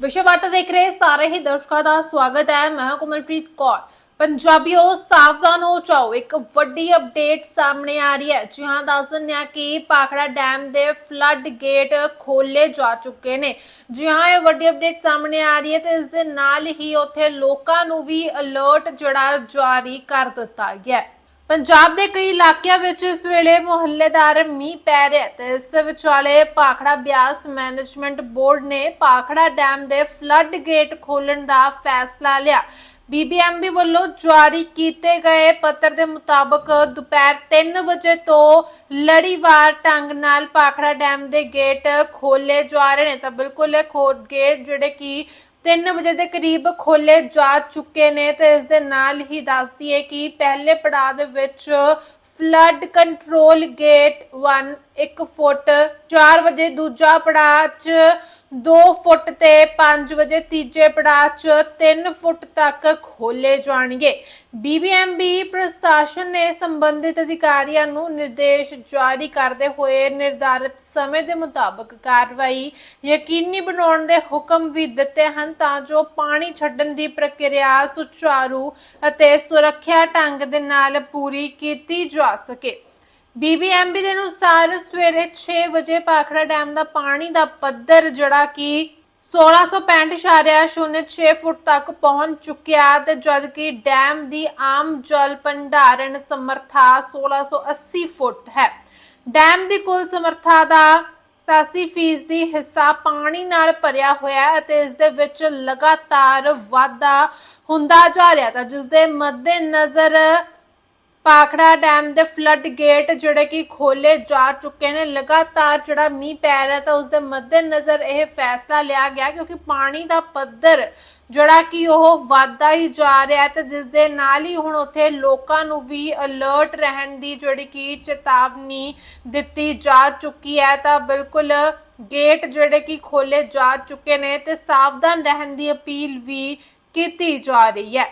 ਵਿਸ਼ਵਵਟ ਦੇਖ ਰਹੇ ਸਾਰੇ ਹੀ ਦਰਸ਼ਕਾਂ ਦਾ ਸਵਾਗਤ ਹੈ। ਮੈਂ ਹਾਂ ਕੋਮਲਪ੍ਰੀਤ ਕੌਰ। ਪੰਜਾਬੀਓ, ਸਾਵਧਾਨ ਹੋ ਜਾਓ ਇੱਕ ਵੱਡੀ ਅਪਡੇਟ ਸਾਹਮਣੇ ਆ ਰਹੀ ਹੈ। ਜੀ ਹਾਂ, ਦੱਸ ਦਿੰਦੇ ਹਾਂ ਕਿ ਪਾਖੜਾ ਡੈਮ ਦੇ ਫਲੱਡ ਗੇਟ ਖੋਲੇ ਜਾ ਚੁੱਕੇ ਨੇ। ਜੀ ਹਾਂ, ਇਹ ਵੱਡੀ ਅਪਡੇਟ ਸਾਹਮਣੇ ਆ ਰਹੀ ਹੈ ਤੇ ਇਸ ਦੇ ਨਾਲ ਹੀ ਉੱਥੇ ਲੋਕਾਂ ਨੂੰ ਵੀ ਅਲਰਟ ਜਿਹੜਾ ਜਾਰੀ ਕਰ ਦਿੱਤਾ ਗਿਆ ਹੈ। ਪੰਜਾਬ ਦੇ ਕਈ ਇਲਾਕਿਆਂ ਵਿੱਚ ਇਸ ਵੇਲੇ ਮੁਹੱਲੇਦਾਰ ਮੀਂਹ ਪੈ ਰਿਹਾ ਤੇ ਇਸ ਵਿਚਾਲੇ ਪਾਖੜਾ ਬਿਆਸ ਮੈਨੇਜਮੈਂਟ ਬੋਰਡ ਨੇ ਪਾਖੜਾ ਡੈਮ ਦੇ ਫਲੱਡ ਗੇਟ ਖੋਲਣ ਦਾ ਫੈਸਲਾ ਲਿਆ। ਬੀਬੀਐਮਬੀ ਵੱਲੋਂ ਜਾਰੀ ਕੀਤੇ ਗਏ ਪੱਤਰ ਦੇ ਮੁਤਾਬਕ ਦੁਪਹਿਰ 3 ਵਜੇ ਤੋਂ ਲੜੀਵਾਰ ਢੰਗ ਨਾਲ ਪਾਖੜਾ ਡੈਮ ਦੇ ਗੇਟ ਖੋਲੇ ਜਾ ਰਹੇ ਨੇ। ਤਾਂ ਬਿਲਕੁਲ ਇਹ ਖੋ, ਗੇਟ ਜਿਹੜੇ ਕਿ 3 ਵਜੇ ਦੇ ਕਰੀਬ ਖੋਲੇ ਜਾ ਚੁੱਕੇ ਨੇ ਤੇ ਇਸ ਦੇ ਨਾਲ ਹੀ ਦੱਸਦੀ ਹੈ ਕਿ ਪਹਿਲੇ ਪੜਾਅ ਦੇ ਵਿੱਚ ਫਲੱਡ ਕੰਟਰੋਲ ਗੇਟ 1 1 ਫੁੱਟ 4 ਵਜੇ ਦੂਜਾ ਪੜਾਅ 'ਚ 2 ਫੁੱਟ ਤੇ 5 ਵਜੇ ਤੀਜੇ ਪੜਾਅ 'ਚ 3 ਫੁੱਟ ਤੱਕ ਖੋਲੇ ਜਾਣਗੇ। ਬੀਬੀਐਮਬੀ ਪ੍ਰਸ਼ਾਸਨ ਨੇ ਸੰਬੰਧਿਤ ਅਧਿਕਾਰੀਆਂ ਨੂੰ ਨਿਰਦੇਸ਼ ਜਾਰੀ ਕਰਦੇ ਹੋਏ ਨਿਰਧਾਰਿਤ ਸਮੇਂ ਦੇ ਮੁਤਾਬਕ ਕਾਰਵਾਈ ਯਕੀਨੀ ਬਣਾਉਣ ਦੇ ਹੁਕਮ ਵੀ ਦਿੱਤੇ ਹਨ ਤਾਂ ਜੋ ਪਾਣੀ ਛੱਡਣ ਦੀ ਪ੍ਰਕਿਰਿਆ ਸੁਚਾਰੂ ਅਤੇ ਸੁਰੱਖਿਆ ਢੰਗ ਦੇ ਨਾਲ ਪੂਰੀ ਕੀਤੀ ਜਾ ਸਕੇ। ਬੀਬੀਐਮਬੀ ਦੇ ਅਨੁਸਾਰ ਸਵੇਰੇ 6 ਵਜੇ ਪਾਖੜਾ ਡੈਮ ਦਾ ਪਾਣੀ ਦਾ ਪੱਧਰ ਜਿਹੜਾ ਕਿ 1665.06 ਫੁੱਟ ਤੱਕ ਪਹੁੰਚ ਚੁੱਕਿਆ ਤੇ ਜਦਕਿ ਡੈਮ ਦੀ ਆਮ ਜਲ ਭੰਡਾਰਨ ਸਮਰੱਥਾ 1680 ਫੁੱਟ ਹੈ। ਡੈਮ ਦੀ ਕੁੱਲ ਸਮਰੱਥਾ ਦਾ 87% ਦੀ ਹਿੱਸਾ ਪਾਣੀ ਨਾਲ ਭਰਿਆ ਹੋਇਆ ਹੈ ਅਤੇ ਇਸ ਦੇ ਵਿੱਚ ਲਗਾਤਾਰ ਵਾਧਾ ਹੁੰਦਾ ਜਾ ਰਿਹਾ ਤਾਂ ਜਿਸ ਦੇ ਮੱਦੇਨਜ਼ਰ ਪਾਖੜਾ ਡੈਮ ਦੇ ਫਲੱਡ ਗੇਟ ਜਿਹੜੇ ਕਿ ਖੋਲੇ ਜਾ ਚੁੱਕੇ ਨੇ, ਲਗਾਤਾਰ ਜਿਹੜਾ ਮੀਂਹ ਪੈ ਰਿਹਾ ਤਾਂ ਉਸ ਦੇ ਮੱਦੇਨਜ਼ਰ ਇਹ ਫੈਸਲਾ ਲਿਆ ਗਿਆ ਕਿਉਂਕਿ ਪਾਣੀ ਦਾ ਪੱਧਰ ਜਿਹੜਾ ਕਿ ਉਹ ਵਾਧਾ ਹੀ ਜਾ ਰਿਹਾ ਹੈ ਤੇ ਜਿਸ ਦੇ ਨਾਲ ਹੀ ਹੁਣ ਉੱਥੇ ਲੋਕਾਂ ਨੂੰ ਵੀ ਅਲਰਟ ਰਹਿਣ ਦੀ ਜਿਹੜੀ ਕਿ ਚੇਤਾਵਨੀ ਦਿੱਤੀ ਜਾ ਚੁੱਕੀ ਹੈ ਤਾਂ ਬਿਲਕੁਲ ਗੇਟ ਜਿਹੜੇ ਕਿ ਖੋਲੇ ਜਾ ਚੁੱਕੇ ਨੇ ਤੇ ਸਾਵਧਾਨ ਰਹਿਣ ਦੀ ਅਪੀਲ ਵੀ ਕੀਤੀ ਜਾ ਰਹੀ ਹੈ।